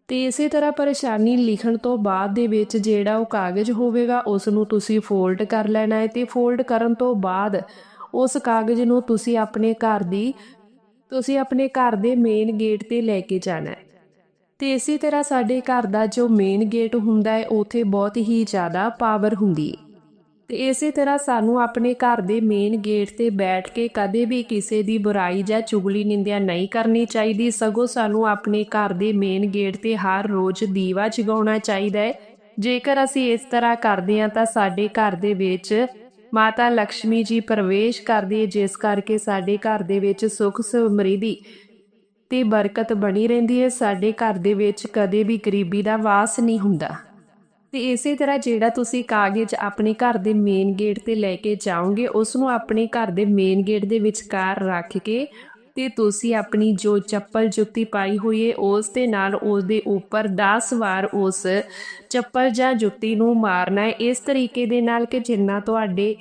ਤੇ ਇਸੇ ਤਰ੍ਹਾਂ ਪਰੇਸ਼ਾਨੀ ਲਿਖਣ ਤੋਂ ਬਾਅਦ ਦੇ ਵਿੱਚ ਜਿਹੜਾ ਉਹ ਕਾਗਜ਼ ਹੋਵੇਗਾ, ਉਸ ਨੂੰ ਤੁਸੀਂ ਫੋਲਡ ਕਰ ਲੈਣਾ ਹੈ ਤੇ ਫੋਲਡ ਕਰਨ ਤੋਂ ਬਾਅਦ ਉਸ ਕਾਗਜ਼ ਨੂੰ ਤੁਸੀਂ ਆਪਣੇ ਘਰ ਦੀ, ਤੁਸੀਂ ਆਪਣੇ ਘਰ ਦੇ ਮੇਨ ਗੇਟ ਤੇ ਲੈ ਕੇ ਜਾਣਾ ਹੈ। ਤੇ ਇਸੇ ਤਰ੍ਹਾਂ ਸਾਡੇ ਘਰ ਦਾ ਜੋ ਮੇਨ ਗੇਟ ਹੁੰਦਾ ਹੈ, ਉਥੇ ਬਹੁਤ ਹੀ ਜ਼ਿਆਦਾ ਪਾਵਰ ਹੁੰਦੀ ਹੈ। ਤੇ ਇਸੇ ਤਰ੍ਹਾਂ ਸਾਨੂੰ ਆਪਣੇ ਘਰ ਦੇ ਮੇਨ ਗੇਟ ਤੇ ਬੈਠ ਕੇ ਕਦੇ ਵੀ ਕਿਸੇ ਦੀ ਬੁਰਾਈ ਜਾਂ ਚੁਗਲੀ ਨਿੰਦਿਆ ਨਹੀਂ ਕਰਨੀ ਚਾਹੀਦੀ। ਸਗੋਂ ਸਾਨੂੰ ਆਪਣੇ ਘਰ ਦੇ ਮੇਨ ਗੇਟ ਤੇ ਹਰ ਰੋਜ਼ ਦੀਵਾ ਜਗਾਉਣਾ ਚਾਹੀਦਾ ਹੈ। ਜੇਕਰ ਅਸੀਂ ਇਸ ਤਰ੍ਹਾਂ ਕਰਦੇ ਹਾਂ ਤਾਂ ਸਾਡੇ ਘਰ ਦੇ ਵਿੱਚ ਮਾਤਾ ਲక్ష్ਮੀ ਜੀ ਪ੍ਰਵੇਸ਼ ਕਰਦੀ ਹੈ, ਜਿਸ ਕਰਕੇ ਸਾਡੇ ਘਰ ਦੇ ਵਿੱਚ ਸੁਖ ਸਮਰਿੱਧੀ ਤੇ ਬਰਕਤ ਬਣੀ ਰਹਿੰਦੀ ਹੈ। ਸਾਡੇ ਘਰ ਦੇ ਵਿੱਚ ਕਦੇ ਵੀ ਗਰੀਬੀ ਦਾ ਵਾਸ ਨਹੀਂ ਹੁੰਦਾ। ਤੇ ਇਸੇ ਤਰ੍ਹਾਂ ਜਿਹੜਾ ਤੁਸੀਂ ਕਾਗਜ਼ ਆਪਣੇ ਘਰ ਦੇ ਮੇਨ ਗੇਟ ਤੇ ਲੈ ਕੇ ਜਾਓਗੇ ਉਸ ਨੂੰ ਆਪਣੇ ਘਰ ਦੇ ਮੇਨ ਗੇਟ ਦੇ ਵਿਚਕਾਰ ਰੱਖ ਕੇ ਤੇ ਤੁਸੀਂ ਆਪਣੀ ਜੋ ਚੱਪਲ ਜੁੱਤੀ ਪਾਈ ਹੋਈ ਹੈ ਉਸ ਦੇ ਨਾਲ ਉਸ ਦੇ ਉੱਪਰ 10 ਵਾਰ ਉਸ ਚੱਪਲ ਜਾਂ ਜੁੱਤੀ ਨੂੰ ਮਾਰਨਾ ਹੈ ਇਸ ਤਰੀਕੇ ਦੇ ਨਾਲ ਕਿ ਜਿੰਨਾ ਤੁਹਾਡੇ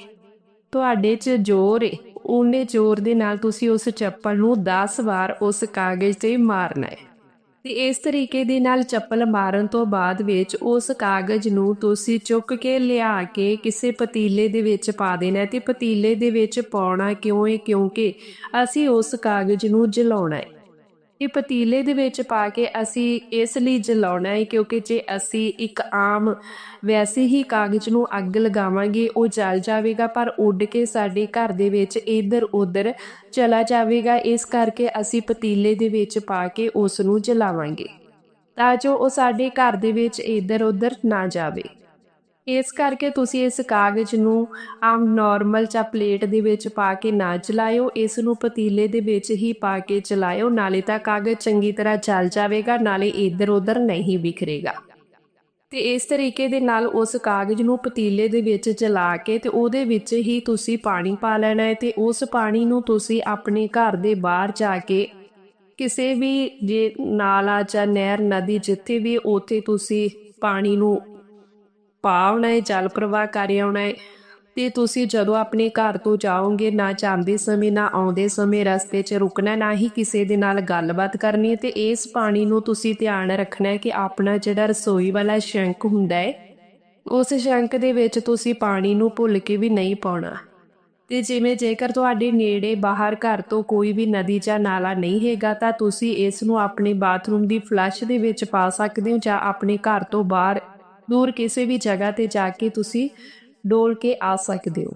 ਤੁਹਾਡੇ 'ਚ ਜ਼ੋਰ ਹੈ ਉਹਨੇ ਜ਼ੋਰ ਦੇ ਨਾਲ ਤੁਸੀਂ ਉਸ ਚੱਪਲ ਨੂੰ 10 ਵਾਰ ਉਸ ਕਾਗਜ਼ ਤੇ ਮਾਰਨਾ ਹੈ ਤੇ ਇਸ ਤਰੀਕੇ ਦੇ ਨਾਲ ਚੱਪਲ ਮਾਰਨ ਤੋਂ ਬਾਅਦ ਵਿੱਚ ਉਸ ਕਾਗਜ਼ ਨੂੰ ਤੁਸੀਂ ਚੁੱਕ ਕੇ ਲਿਆ ਕੇ ਕਿਸੇ ਪਤੀਲੇ ਦੇ ਵਿੱਚ ਪਾ ਦੇਣਾ ਹੈ ਤੇ ਪਤੀਲੇ ਦੇ ਵਿੱਚ ਪਾਉਣਾ ਕਿਉਂ ਹੈ? ਕਿਉਂਕਿ ਅਸੀਂ ਉਸ ਕਾਗਜ਼ ਨੂੰ ਜਲਾਉਣਾ ਹੈ। ਇਹ ਪਤੀਲੇ ਦੇ ਵਿੱਚ ਪਾ ਕੇ ਅਸੀਂ ਇਸ ਲਈ ਜਲਾਉਣਾ ਹੈ ਕਿਉਂਕਿ ਜੇ ਅਸੀਂ ਇੱਕ ਆਮ ਵੈਸੇ ਹੀ ਕਾਗਜ਼ ਨੂੰ ਅੱਗ ਲਗਾਵਾਂਗੇ, ਉਹ ਜਲ ਜਾਵੇਗਾ, ਪਰ ਉੱਡ ਕੇ ਸਾਡੇ ਘਰ ਦੇ ਵਿੱਚ ਇੱਧਰ ਉੱਧਰ ਚਲਾ ਜਾਵੇਗਾ। ਇਸ ਕਰਕੇ ਅਸੀਂ ਪਤੀਲੇ ਦੇ ਵਿੱਚ ਪਾ ਕੇ ਉਸ ਨੂੰ ਜਲਾਵਾਂਗੇ ਤਾਂ ਜੋ ਉਹ ਸਾਡੇ ਘਰ ਦੇ ਵਿੱਚ ਇੱਧਰ ਉੱਧਰ ਨਾ ਜਾਵੇ। ਇਸ ਕਰਕੇ ਤੁਸੀਂ ਇਸ ਕਾਗਜ਼ ਨੂੰ ਆਮ ਨਾਰਮਲ ਜਾਂ ਪਲੇਟ ਦੇ ਵਿੱਚ ਪਾ ਕੇ ਨਾ ਚਲਾਇਓ ਇਸ ਨੂੰ ਪਤੀਲੇ ਦੇ ਵਿੱਚ ਹੀ ਪਾ ਕੇ ਚਲਾਇਓ ਨਾਲੇ ਤਾਂ ਕਾਗਜ਼ ਚੰਗੀ ਤਰ੍ਹਾਂ ਜਲ ਜਾਵੇਗਾ, ਨਾਲੇ ਇੱਧਰ ਉੱਧਰ ਨਹੀਂ ਵਿਖਰੇਗਾ। ਤੇ ਇਸ ਤਰੀਕੇ ਦੇ ਨਾਲ ਉਸ ਕਾਗਜ਼ ਨੂੰ ਪਤੀਲੇ ਦੇ ਵਿੱਚ ਚਲਾ ਕੇ ਤੇ ਉਹਦੇ ਵਿੱਚ ਹੀ ਤੁਸੀਂ ਪਾਣੀ ਪਾ ਲੈਣਾ ਹੈ ਤੇ ਉਸ ਪਾਣੀ ਨੂੰ ਤੁਸੀਂ ਆਪਣੇ ਘਰ ਦੇ ਬਾਹਰ ਜਾ ਕੇ ਕਿਸੇ ਵੀ ਜੇ ਨਾਲਾ ਜਾਂ ਨਹਿਰ, ਨਦੀ ਜਿੱਥੇ ਵੀ ਉੱਥੇ ਤੁਸੀਂ ਪਾਣੀ ਨੂੰ ਪਾ ਆਉਣਾ ਹੈ ਜਲ ਪ੍ਰਵਾਹ ਕਰ ਆਉਣਾ ਹੈ ਤੇ ਤੁਸੀਂ ਜਦੋਂ ਆਪਣੇ ਘਰ ਤੋਂ ਜਾਓਗੇ, ਨਾ ਜਾਂਦੇ ਸਮੇਂ, ਨਾ ਆਉਂਦੇ ਸਮੇਂ ਰਸਤੇ 'ਚ ਰੁਕਣਾ, ਨਾ ਹੀ ਕਿਸੇ ਦੇ ਨਾਲ ਗੱਲਬਾਤ ਕਰਨੀ ਹੈ। ਤੇ ਇਸ ਪਾਣੀ ਨੂੰ ਤੁਸੀਂ ਧਿਆਨ ਰੱਖਣਾ ਹੈ ਕਿ ਆਪਣਾ ਜਿਹੜਾ ਰਸੋਈ ਵਾਲਾ ਸ਼ੰਕ ਹੁੰਦਾ ਹੈ, ਉਸ ਸ਼ੰਕ ਦੇ ਵਿੱਚ ਤੁਸੀਂ ਪਾਣੀ ਨੂੰ ਭੁੱਲ ਕੇ ਵੀ ਨਹੀਂ ਪਾਉਣਾ। ਤੇ ਜਿਵੇਂ ਜੇਕਰ ਤੁਹਾਡੇ ਨੇੜੇ, ਬਾਹਰ ਘਰ ਤੋਂ ਕੋਈ ਵੀ ਨਦੀ ਜਾਂ ਨਾਲਾ ਨਹੀਂ ਹੈਗਾ, ਤਾਂ ਤੁਸੀਂ ਇਸ ਨੂੰ ਆਪਣੇ ਬਾਥਰੂਮ ਦੀ ਫਲੱਸ਼ ਦੇ ਵਿੱਚ ਪਾ ਸਕਦੇ ਹੋ ਜਾਂ ਆਪਣੇ ਘਰ ਤੋਂ ਬਾਹਰ ਦੂਰ ਕਿਸੇ ਵੀ ਜਗ੍ਹਾ ਤੇ ਜਾ ਕੇ ਤੁਸੀਂ ਡੋਲ ਕੇ ਆ ਸਕਦੇ ਹੋ।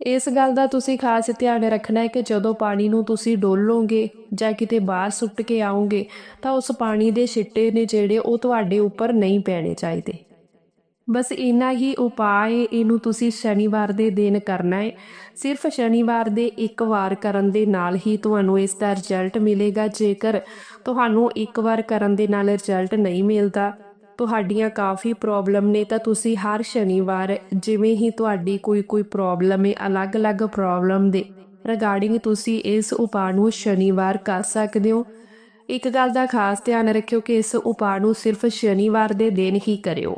ਇਸ ਗੱਲ ਦਾ ਤੁਸੀਂ ਖਾਸ ਧਿਆਨ ਰੱਖਣਾ ਹੈ ਕਿ ਜਦੋਂ ਪਾਣੀ ਨੂੰ ਤੁਸੀਂ ਡੋਲੋਗੇ ਜਾਂ ਕਿਤੇ ਬਾਹਰ ਸੁੱਟ ਕੇ ਆਓਗੇ, ਤਾਂ ਉਸ ਪਾਣੀ ਦੇ ਛਿੱਟੇ ਨੇ ਜਿਹੜੇ ਉਹ ਤੁਹਾਡੇ ਉੱਪਰ ਨਹੀਂ ਪੈਣੇ ਚਾਹੀਦੇ। ਬਸ ਇੰਨਾ ਹੀ ਉਪਾਅ ਹੈ, ਇਹਨੂੰ ਤੁਸੀਂ ਸ਼ਨੀਵਾਰ ਦੇ ਦਿਨ ਕਰਨਾ ਹੈ। ਸਿਰਫ ਸ਼ਨੀਵਾਰ ਦੇ ਇੱਕ ਵਾਰ ਕਰਨ ਦੇ ਨਾਲ ਹੀ ਤੁਹਾਨੂੰ ਇਸ ਦਾ ਰਿਜ਼ਲਟ ਮਿਲੇਗਾ। ਜੇਕਰ ਤੁਹਾਨੂੰ ਇੱਕ ਵਾਰ ਕਰਨ ਦੇ ਨਾਲ ਰਿਜ਼ਲਟ ਨਹੀਂ ਮਿਲਦਾ ਤੁਹਾਡੀਆਂ ਕਾਫੀ ਪ੍ਰੋਬਲਮ ਨੇ ਤਾਂ ਤੁਸੀਂ ਹਰ ਸ਼ਨੀਵਾਰ ਜਿਵੇਂ ਹੀ ਤੁਹਾਡੀ ਕੋਈ ਕੋਈ ਪ੍ਰੋਬਲਮ ਹੈ ਅਲੱਗ-ਅਲੱਗ ਪ੍ਰੋਬਲਮ ਦੇ ਰਿਗਾਰਡਿੰਗ ਤੁਸੀਂ ਇਸ ਉਪਾਅ ਨੂੰ ਸ਼ਨੀਵਾਰ ਕਰ ਸਕਦੇ ਹੋ। ਇੱਕ ਗੱਲ ਦਾ ਖਾਸ ਧਿਆਨ ਰੱਖਿਓ ਕਿ ਇਸ ਉਪਾਅ ਨੂੰ ਸਿਰਫ ਸ਼ਨੀਵਾਰ ਦੇ ਦਿਨ ਹੀ ਕਰਿਓ।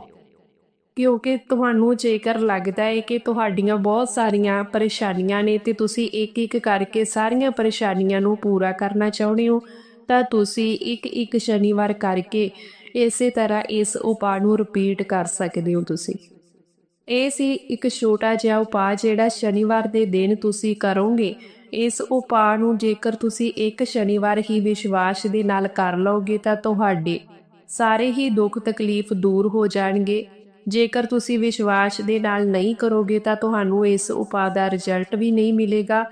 ਕਿਉਂਕਿ ਤੁਹਾਨੂੰ ਜੇਕਰ ਲੱਗਦਾ ਹੈ ਕਿ ਤੁਹਾਡੀਆਂ ਬਹੁਤ ਸਾਰੀਆਂ ਪਰੇਸ਼ਾਨੀਆਂ ਨੇ ਤੇ ਤੁਸੀਂ ਇੱਕ ਇੱਕ ਕਰਕੇ ਸਾਰੀਆਂ ਪਰੇਸ਼ਾਨੀਆਂ ਨੂੰ ਪੂਰਾ ਕਰਨਾ ਚਾਹੁੰਦੇ ਹੋ, ਤਾਂ ਤੁਸੀਂ ਇੱਕ ਇੱਕ ਸ਼ਨੀਵਾਰ ਕਰਕੇ ਇਸੇ ਤਰ੍ਹਾਂ ਇਸ ਉਪਾਅ ਨੂੰ ਰਿਪੀਟ ਕਰ ਸਕਦੇ ਹੋ ਤੁਸੀਂ। ਇਹ ਸੀ ਇੱਕ ਛੋਟਾ ਜਿਹਾ ਉਪਾਅ ਜਿਹੜਾ ਸ਼ਨੀਵਾਰ ਦੇ ਦਿਨ ਤੁਸੀਂ ਕਰੋਗੇ। ਇਸ ਉਪਾਅ ਨੂੰ ਜੇਕਰ ਤੁਸੀਂ ਇੱਕ ਸ਼ਨੀਵਾਰ ਹੀ ਵਿਸ਼ਵਾਸ ਦੇ ਨਾਲ ਕਰ ਲਓਗੇ ਤਾਂ ਤੁਹਾਡੇ ਸਾਰੇ ਹੀ ਦੁੱਖ ਤਕਲੀਫ ਦੂਰ ਹੋ ਜਾਣਗੇ। ਜੇਕਰ ਤੁਸੀਂ ਵਿਸ਼ਵਾਸ ਦੇ ਨਾਲ ਨਹੀਂ ਕਰੋਗੇ ਤਾਂ ਤੁਹਾਨੂੰ ਇਸ ਉਪਾਅ ਦਾ ਰਿਜ਼ਲਟ ਵੀ ਨਹੀਂ ਮਿਲੇਗਾ।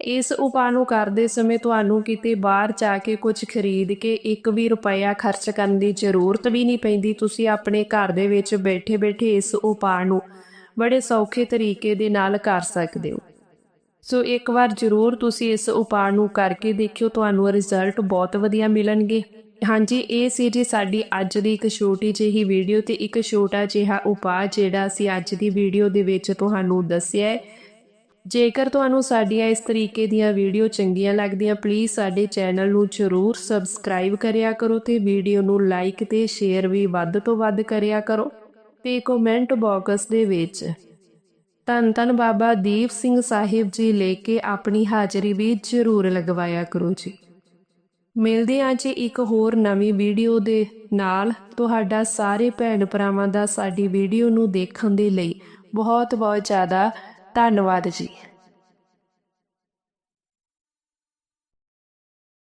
ਇਸ ਉਪਾਅ ਨੂੰ ਕਰਦੇ ਸਮੇਂ ਤੁਹਾਨੂੰ ਕਿਤੇ ਬਾਹਰ ਜਾ ਕੇ ਕੁਝ ਖਰੀਦ ਕੇ ਇੱਕ ਵੀ ਰੁਪਇਆ ਖਰਚ ਕਰਨ ਦੀ ਜ਼ਰੂਰਤ ਵੀ ਨਹੀਂ ਪੈਂਦੀ। ਤੁਸੀਂ ਆਪਣੇ ਘਰ ਦੇ ਵਿੱਚ ਬੈਠੇ-ਬੈਠੇ ਇਸ ਉਪਾਅ ਨੂੰ ਬੜੇ ਸੌਖੇ ਤਰੀਕੇ ਦੇ ਨਾਲ ਕਰ ਸਕਦੇ ਹੋ। ਸੋ ਇੱਕ ਵਾਰ ਜ਼ਰੂਰ ਤੁਸੀਂ ਇਸ ਉਪਾਅ ਨੂੰ ਕਰਕੇ ਦੇਖਿਓ, ਤੁਹਾਨੂੰ ਰਿਜ਼ਲਟ ਬਹੁਤ ਵਧੀਆ ਮਿਲਣਗੇ। ਹਾਂਜੀ, ਇਹ ਸੀ ਜੀ ਸਾਡੀ ਅੱਜ ਦੀ ਇੱਕ ਛੋਟੀ ਜਿਹੀ ਵੀਡੀਓ ਤੇ ਇੱਕ ਛੋਟਾ ਜਿਹਾ ਉਪਾਅ ਜਿਹੜਾ ਅਸੀਂ ਅੱਜ ਦੀ ਵੀਡੀਓ ਦੇ ਵਿੱਚ ਤੁਹਾਨੂੰ ਦੱਸਿਆ ਹੈ। ਜੇਕਰ ਤੁਹਾਨੂੰ ਸਾਡੀਆਂ ਇਸ ਤਰੀਕੇ ਦੀਆਂ ਵੀਡੀਓ ਚੰਗੀਆਂ ਲੱਗਦੀਆਂ ਪਲੀਜ਼ ਸਾਡੇ ਚੈਨਲ ਨੂੰ ਜ਼ਰੂਰ ਸਬਸਕ੍ਰਾਈਬ ਕਰਿਆ ਕਰੋ ਤੇ ਵੀਡੀਓ ਨੂੰ ਲਾਈਕ ਤੇ ਸ਼ੇਅਰ ਵੀ ਵੱਧ ਤੋਂ ਵੱਧ ਕਰਿਆ ਕਰੋ ਤੇ ਕਮੈਂਟ ਬਾਕਸ ਦੇ ਵਿੱਚ ਧੰਨ ਧੰਨ ਬਾਬਾ ਦੀਪ ਸਿੰਘ ਸਾਹਿਬ ਜੀ ਲੈ ਕੇ ਆਪਣੀ ਹਾਜ਼ਰੀ ਵੀ ਜ਼ਰੂਰ ਲਗਵਾਇਆ ਕਰੋ ਜੀ। ਮਿਲਦੇ ਹਾਂ ਜੀ ਇੱਕ ਹੋਰ ਨਵੀਂ ਵੀਡੀਓ ਦੇ ਨਾਲ। ਤੁਹਾਡਾ ਸਾਰੇ ਭੈਣ ਭਰਾਵਾਂ ਦਾ ਸਾਡੀ ਵੀਡੀਓ ਨੂੰ ਦੇਖਣ ਦੇ ਲਈ ਬਹੁਤ ਬਹੁਤ ਜ਼ਿਆਦਾ ਧੰਨਵਾਦ ਜੀ।